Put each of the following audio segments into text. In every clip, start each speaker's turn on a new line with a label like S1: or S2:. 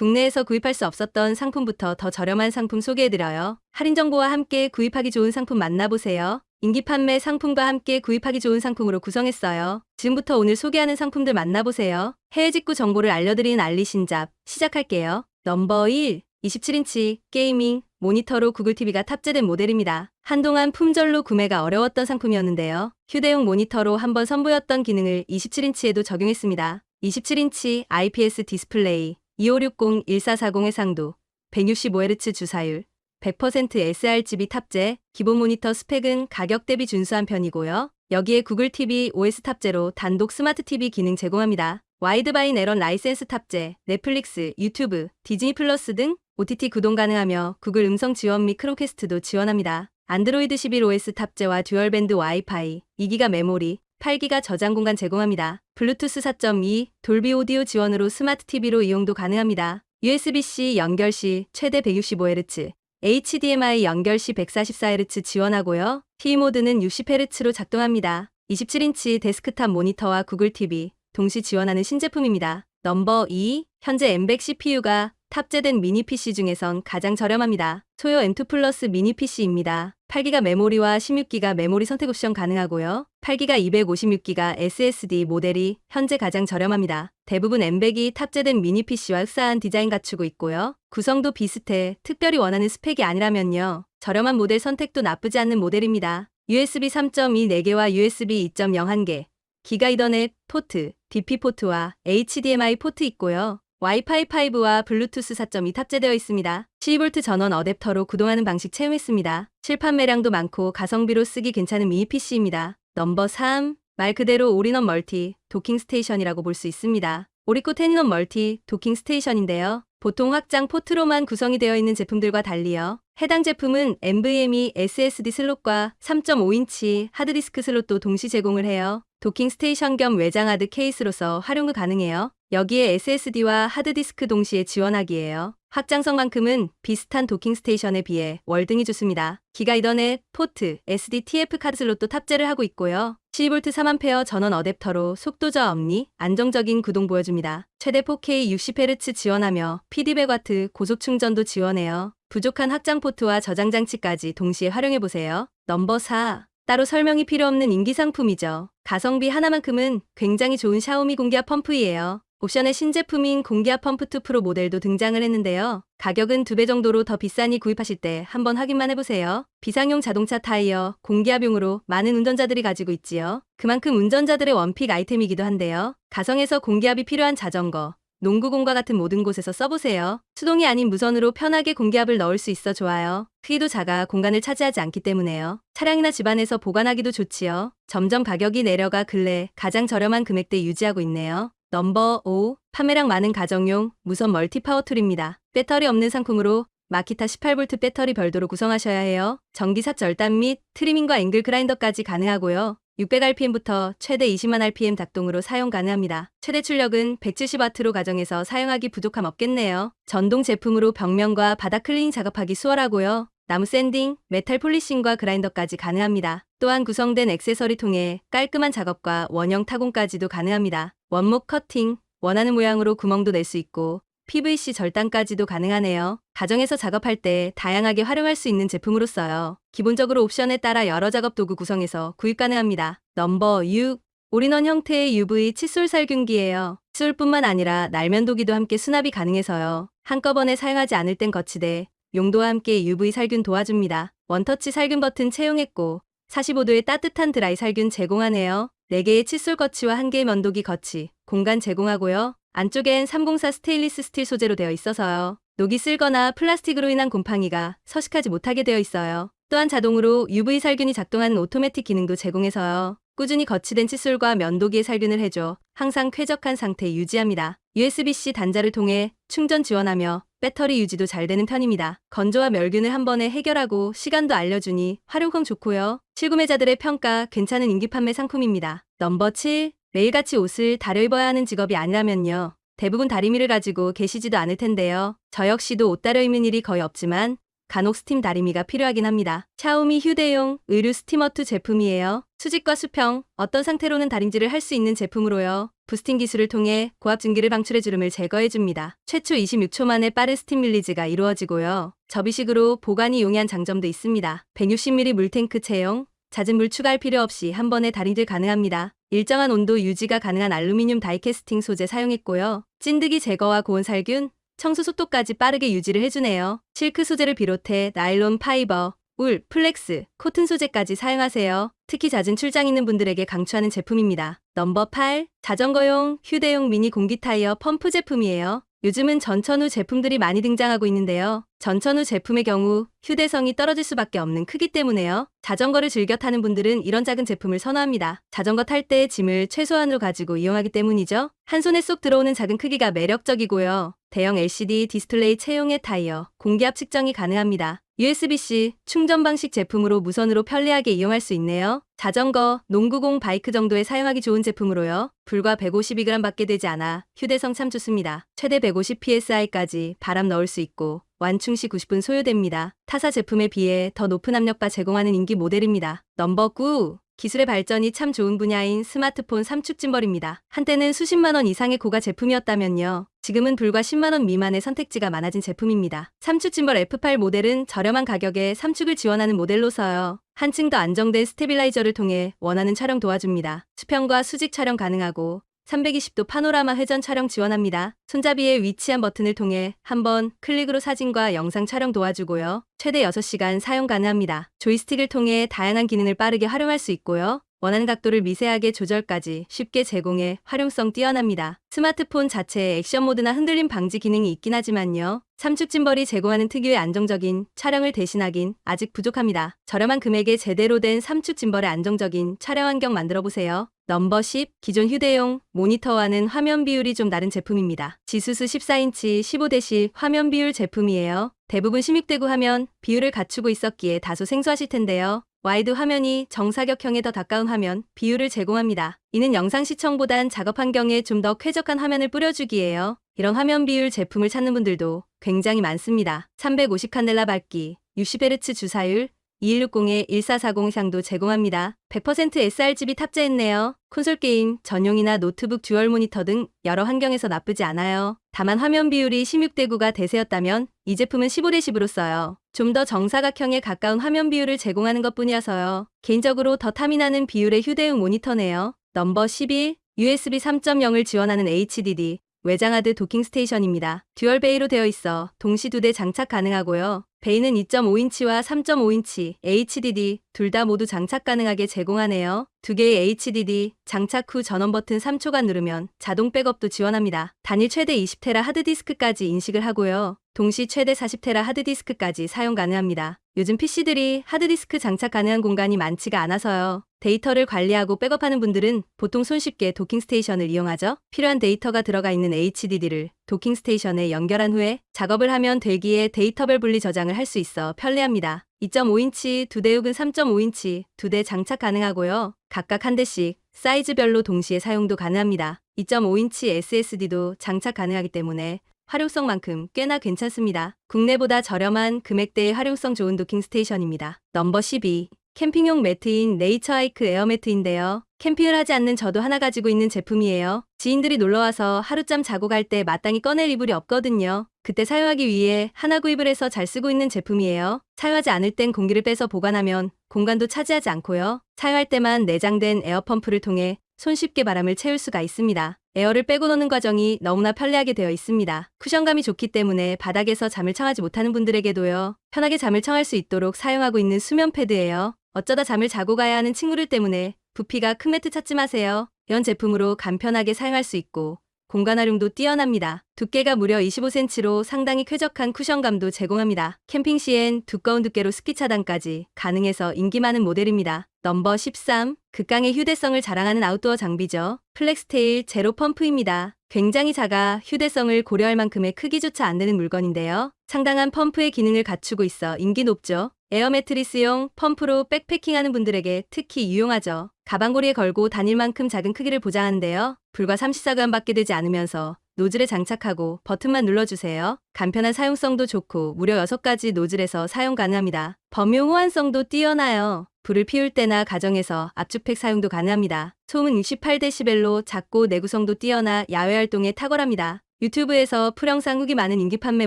S1: 국내에서 구입할 수 없었던 상품부터 더 저렴한 상품 소개해드려요. 할인 정보와 함께 구입하기 좋은 상품 만나보세요. 인기 판매 상품과 함께 구입하기 좋은 상품으로 구성했어요. 지금부터 오늘 소개하는 상품들 만나보세요. 해외 직구 정보를 알려드리는 알리신잡 시작할게요. 넘버 1. 27인치 게이밍 모니터로 구글 TV가 탑재된 모델입니다. 한동안 품절로 구매가 어려웠던 상품이었는데요. 휴대용 모니터로 한번 선보였던 기능을 27인치에도 적용했습니다. 27인치 IPS 디스플레이 2560-1440 해상도 165Hz 주사율 100% sRGB 탑재, 기본 모니터 스펙은 가격 대비 준수한 편이고요. 여기에 구글 TV OS 탑재로 단독 스마트 TV 기능 제공합니다. 와이드바인 에런 라이센스 탑재, 넷플릭스, 유튜브, 디즈니 플러스 등 OTT 구동 가능하며 구글 음성 지원 및 크롬캐스트도 지원합니다. 안드로이드 11OS 탑재와 듀얼밴드 와이파이, 2기가 메모리, 8기가 저장 공간 제공합니다. 블루투스 4.2, 돌비 오디오 지원으로 스마트 TV로 이용도 가능합니다. USB-C 연결 시 최대 165Hz, HDMI 연결 시 144Hz 지원하고요. TV 모드는 60Hz로 작동합니다. 27인치 데스크탑 모니터와 구글 TV 동시 지원하는 신제품입니다. 넘버 2. 현재 M100 CPU가 탑재된 미니 PC 중에선 가장 저렴합니다. 소요 M2 플러스 미니 PC입니다. 8기가 메모리와 16기가 메모리 선택 옵션 가능하고요. 8기가 256기가 SSD 모델이 현재 가장 저렴합니다. 대부분 M100이 탑재된 미니 PC와 흡사한 디자인 갖추고 있고요. 구성도 비슷해 특별히 원하는 스펙이 아니라면요. 저렴한 모델 선택도 나쁘지 않는 모델입니다. USB 3.2 4개와 USB 2.0 1개, 기가 이더넷 포트, DP 포트와 HDMI 포트 있고요. 와이파이 5와 블루투스 4.2 탑재되어 있습니다. 12V 전원 어댑터로 구동하는 방식 채용했습니다. 실판 매량도 많고 가성비로 쓰기 괜찮은 미니 PC입니다. 넘버 3. 말 그대로 올인원 멀티 도킹 스테이션이라고 볼 수 있습니다. 오리코 테니넌 멀티 도킹 스테이션인데요. 보통 확장 포트로만 구성이 되어 있는 제품들과 달리요. 해당 제품은 NVMe SSD 슬롯과 3.5인치 하드디스크 슬롯도 동시 제공을 해요. 도킹 스테이션 겸 외장 하드 케이스로서 활용이 가능해요. 여기에 SSD와 하드디스크 동시에 지원하기에요. 확장성만큼은 비슷한 도킹 스테이션에 비해 월등히 좋습니다. 기가 이더넷, 포트, SD TF 카드 슬롯도 탑재를 하고 있고요. 12V 3A 전원 어댑터로 속도 저엄리, 안정적인 구동 보여줍니다. 최대 4K 60Hz 지원하며 PD100W 고속 충전도 지원해요. 부족한 확장 포트와 저장 장치까지 동시에 활용해 보세요. 넘버 4. 따로 설명이 필요 없는 인기 상품이죠. 가성비 하나만큼은 굉장히 좋은 샤오미 공기압 펌프이에요. 옵션의 신제품인 공기압 펌프2 프로 모델도 등장을 했는데요. 가격은 두 배 정도로 더 비싸니 구입하실 때 한번 확인만 해보세요. 비상용 자동차 타이어, 공기압용으로 많은 운전자들이 가지고 있지요. 그만큼 운전자들의 원픽 아이템이기도 한데요. 가성에서 공기압이 필요한 자전거, 농구공과 같은 모든 곳에서 써보세요. 수동이 아닌 무선으로 편하게 공기압을 넣을 수 있어 좋아요. 크기도 작아 공간을 차지하지 않기 때문에요. 차량이나 집안에서 보관하기도 좋지요. 점점 가격이 내려가 근래 가장 저렴한 금액대 유지하고 있네요. 넘버 5. 판매량 많은 가정용 무선 멀티 파워 툴입니다. 배터리 없는 상품으로 마키타 18V 배터리 별도로 구성하셔야 해요. 전기삽 절단 및 트리밍과 앵글 그라인더까지 가능하고요. 600rpm부터 최대 20만rpm 작동으로 사용 가능합니다. 최대 출력은 170W로 가정에서 사용하기 부족함 없겠네요. 전동 제품으로 벽면과 바닥 클리닝 작업하기 수월하고요. 나무 샌딩, 메탈 폴리싱과 그라인더까지 가능합니다. 또한 구성된 액세서리 통해 깔끔한 작업과 원형 타공까지도 가능합니다. 원목 커팅, 원하는 모양으로 구멍도 낼 수 있고 PVC 절단까지도 가능하네요. 가정에서 작업할 때 다양하게 활용할 수 있는 제품으로서요. 기본적으로 옵션에 따라 여러 작업 도구 구성해서 구입 가능합니다. 넘버 6. 올인원 형태의 UV 칫솔 살균기예요. 칫솔뿐만 아니라 날면도기도 함께 수납이 가능해서요. 한꺼번에 사용하지 않을 땐 거치대, 용도와 함께 UV 살균 도와줍니다. 원터치 살균 버튼 채용했고 45도의 따뜻한 드라이 살균 제공하네요. 4개의 칫솔 거치와 1개의 면도기 거치, 공간 제공하고요. 안쪽엔 304 스테인리스 스틸 소재로 되어 있어서요. 녹이 쓸거나 플라스틱으로 인한 곰팡이가 서식하지 못하게 되어 있어요. 또한 자동으로 UV 살균이 작동하는 오토매틱 기능도 제공해서요. 꾸준히 거치된 칫솔과 면도기에 살균을 해줘 항상 쾌적한 상태 유지합니다. USB-C 단자를 통해 충전 지원하며 배터리 유지도 잘 되는 편입니다. 건조와 멸균을 한 번에 해결하고 시간도 알려주니 활용성 좋고요. 실구매자들의 평가 괜찮은 인기 판매 상품입니다. 넘버 7. 매일같이 옷을 다려 입어야 하는 직업이 아니라면요. 대부분 다리미를 가지고 계시지도 않을 텐데요. 저 역시도 옷 다려 입는 일이 거의 없지만 간혹 스팀 다리미가 필요하긴 합니다. 샤오미 휴대용 의류 스티머2 제품이에요. 수직과 수평, 어떤 상태로는 다림질을 할 수 있는 제품으로요. 부스팅 기술을 통해 고압 증기를 방출해 주름을 제거해 줍니다. 최초 26초 만에 빠른 스팀 릴리즈가 이루어지고요. 접이식으로 보관이 용이한 장점도 있습니다. 160ml 물탱크 채용, 잦은 물 추가할 필요 없이 한 번에 달인들 가능합니다. 일정한 온도 유지가 가능한 알루미늄 다이캐스팅 소재 사용했고요. 찐득이 제거와 고온 살균, 청소 속도까지 빠르게 유지를 해주네요. 실크 소재를 비롯해 나일론 파이버, 울, 플렉스, 코튼 소재까지 사용하세요. 특히 잦은 출장 있는 분들에게 강추하는 제품입니다. 넘버 8. 자전거용, 휴대용 미니 공기 타이어 펌프 제품이에요. 요즘은 전천후 제품들이 많이 등장하고 있는데요. 전천후 제품의 경우 휴대성이 떨어질 수밖에 없는 크기 때문에요. 자전거를 즐겨 타는 분들은 이런 작은 제품을 선호합니다. 자전거 탈때 짐을 최소한으로 가지고 이용하기 때문이죠. 한 손에 쏙 들어오는 작은 크기가 매력적이고요. 대형 LCD 디스플레이 채용의 타이어, 공기압 측정이 가능합니다. USB-C 충전 방식 제품으로 무선으로 편리하게 이용할 수 있네요. 자전거, 농구공 바이크 정도에 사용하기 좋은 제품으로요. 불과 152g 밖에 되지 않아 휴대성 참 좋습니다. 최대 150psi까지 바람 넣을 수 있고 완충 시 90분 소요됩니다. 타사 제품에 비해 더 높은 압력바 제공하는 인기 모델입니다. 넘버 9. 기술의 발전이 참 좋은 분야인 스마트폰 삼축 짐벌입니다. 한때는 수십만 원 이상의 고가 제품이었다면요. 지금은 불과 10만 원 미만의 선택지가 많아진 제품입니다. 삼축 짐벌 F8 모델은 저렴한 가격에 삼축을 지원하는 모델로서요. 한층 더 안정된 스테빌라이저를 통해 원하는 촬영 도와줍니다. 수평과 수직 촬영 가능하고 320도 파노라마 회전 촬영 지원합니다. 손잡이에 위치한 버튼을 통해 한 번 클릭으로 사진과 영상 촬영 도와주고요. 최대 6시간 사용 가능합니다. 조이스틱을 통해 다양한 기능을 빠르게 활용할 수 있고요. 원하는 각도를 미세하게 조절까지 쉽게 제공해 활용성 뛰어납니다. 스마트폰 자체에 액션 모드나 흔들림 방지 기능이 있긴 하지만요. 삼축 짐벌이 제공하는 특유의 안정적인 촬영을 대신하긴 아직 부족합니다. 저렴한 금액에 제대로 된 삼축 짐벌의 안정적인 촬영 환경 만들어 보세요. 넘버 10. 기존 휴대용 모니터와는 화면 비율이 좀 다른 제품입니다. 지수수 14인치 15대시 화면 비율 제품이에요. 대부분 16대9 화면 비율을 갖추고 있었기에 다소 생소하실 텐데요. 와이드 화면이 정사각형에 더 가까운 화면 비율을 제공합니다. 이는 영상 시청보단 작업 환경에 좀 더 쾌적한 화면을 뿌려주기예요. 이런 화면 비율 제품을 찾는 분들도 굉장히 많습니다. 350 칸넬라 밝기, 60Hz 주사율, 2160에 1440 향도 제공합니다. 100% sRGB 탑재했네요. 콘솔 게임, 전용이나 노트북 듀얼 모니터 등 여러 환경에서 나쁘지 않아요. 다만 화면 비율이 16대 9가 대세였다면 이 제품은 15대 10으로 써요. 좀 더 정사각형에 가까운 화면 비율을 제공하는 것 뿐이어서요. 개인적으로 더 탐이 나는 비율의 휴대용 모니터네요. 넘버 11, USB 3.0을 지원하는 HDD, 외장하드 도킹 스테이션입니다. 듀얼 베이로 되어 있어 동시 두 대 장착 가능하고요. 베이는 2.5인치와 3.5인치 HDD 둘 다 모두 장착 가능하게 제공하네요. 두 개의 HDD 장착 후 전원 버튼 3초간 누르면 자동 백업도 지원합니다. 단일 최대 20테라 하드디스크까지 인식을 하고요. 동시 최대 40테라 하드디스크까지 사용 가능합니다. 요즘 PC들이 하드디스크 장착 가능한 공간이 많지가 않아서요. 데이터를 관리하고 백업하는 분들은 보통 손쉽게 도킹 스테이션을 이용하죠. 필요한 데이터가 들어가 있는 HDD를 도킹 스테이션에 연결한 후에 작업을 하면 되기에 데이터별 분리 저장을 할 수 있어 편리합니다. 2.5인치, 2대 6은 3.5인치, 2대 장착 가능하고요. 각각 한 대씩 사이즈별로 동시에 사용도 가능합니다. 2.5인치 SSD도 장착 가능하기 때문에 활용성만큼 꽤나 괜찮습니다. 국내보다 저렴한 금액대의 활용성 좋은 도킹 스테이션입니다. 넘버 12. 캠핑용 매트인 네이처하이크 에어매트인데요. 캠핑을 하지 않는 저도 하나 가지고 있는 제품이에요. 지인들이 놀러와서 하룻잠 자고 갈 때 마땅히 꺼낼 이불이 없거든요. 그때 사용하기 위해 하나 구입을 해서 잘 쓰고 있는 제품이에요. 사용하지 않을 땐 공기를 빼서 보관하면 공간도 차지하지 않고요. 사용할 때만 내장된 에어펌프를 통해 손쉽게 바람을 채울 수가 있습니다. 에어를 빼고 노는 과정이 너무나 편리하게 되어 있습니다. 쿠션감이 좋기 때문에 바닥에서 잠을 청하지 못하는 분들에게도요. 편하게 잠을 청할 수 있도록 사용하고 있는 수면 패드예요. 어쩌다 잠을 자고 가야 하는 친구들 때문에 부피가 큰 매트 찾지 마세요. 이런 제품으로 간편하게 사용할 수 있고 공간 활용도 뛰어납니다. 두께가 무려 25cm로 상당히 쾌적한 쿠션감도 제공합니다. 캠핑 시엔 두꺼운 두께로 스키 차단까지 가능해서 인기 많은 모델입니다. 넘버 13. 극강의 휴대성을 자랑하는 아웃도어 장비죠. 플렉스테일 제로 펌프입니다. 굉장히 작아 휴대성을 고려할 만큼의 크기조차 안 되는 물건인데요. 상당한 펌프의 기능을 갖추고 있어 인기 높죠. 에어 매트리스용 펌프로 백패킹하는 분들에게 특히 유용하죠. 가방고리에 걸고 다닐 만큼 작은 크기를 보장하는데요. 불과 34g 밖에 되지 않으면서 노즐에 장착하고 버튼만 눌러주세요. 간편한 사용성도 좋고 무려 6가지 노즐에서 사용 가능합니다. 범용 호환성도 뛰어나요. 불을 피울 때나 가정에서 압축팩 사용도 가능합니다. 소음은 68dB로 작고 내구성도 뛰어나 야외 활동에 탁월합니다. 유튜브에서 풀영상 후기 많은 인기 판매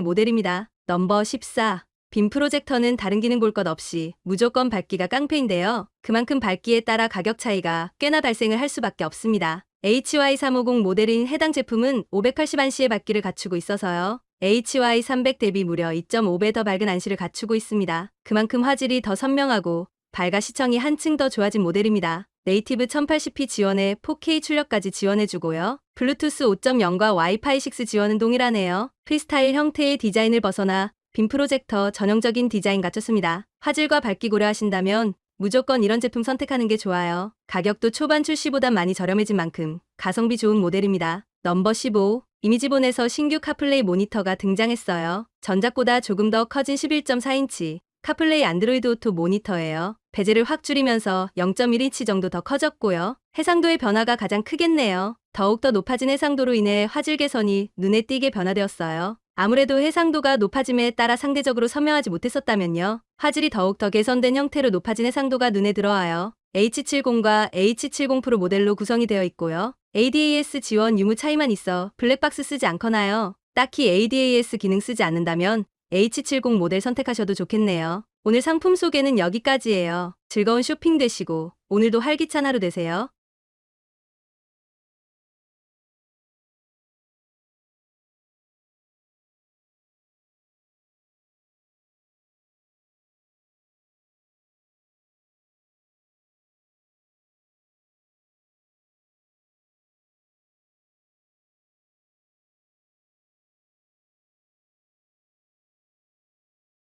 S1: 모델입니다. 넘버 14. 빔 프로젝터는 다른 기능 볼 것 없이 무조건 밝기가 깡패인데요. 그만큼 밝기에 따라 가격 차이가 꽤나 발생을 할 수밖에 없습니다. HY350 모델인 해당 제품은 580안시의 밝기를 갖추고 있어서요. HY300 대비 무려 2.5배 더 밝은 안시를 갖추고 있습니다. 그만큼 화질이 더 선명하고 밝아 시청이 한층 더 좋아진 모델입니다. 네이티브 1080p 지원에 4K 출력까지 지원해주고요. 블루투스 5.0과 와이파이 6 지원은 동일하네요. 프리스타일 형태의 디자인을 벗어나 빔 프로젝터 전형적인 디자인 갖췄습니다. 화질과 밝기 고려하신다면 무조건 이런 제품 선택하는 게 좋아요. 가격도 초반 출시보단 많이 저렴해진 만큼 가성비 좋은 모델입니다. 넘버 15. 이미지본에서 신규 카플레이 모니터가 등장했어요. 전작보다 조금 더 커진 11.4인치 카플레이 안드로이드 오토 모니터예요. 베젤을 확 줄이면서 0.1인치 정도 더 커졌고요. 해상도의 변화가 가장 크겠네요. 더욱더 높아진 해상도로 인해 화질 개선이 눈에 띄게 변화되었어요. 아무래도 해상도가 높아짐에 따라 상대적으로 선명하지 못했었다면요. 화질이 더욱더 개선된 형태로 높아진 해상도가 눈에 들어와요. H70과 H70 프로 모델로 구성이 되어 있고요. ADAS 지원 유무 차이만 있어 블랙박스 쓰지 않거나요. 딱히 ADAS 기능 쓰지 않는다면 H70 모델 선택하셔도 좋겠네요. 오늘 상품 소개는 여기까지예요. 즐거운 쇼핑 되시고 오늘도 활기찬 하루 되세요.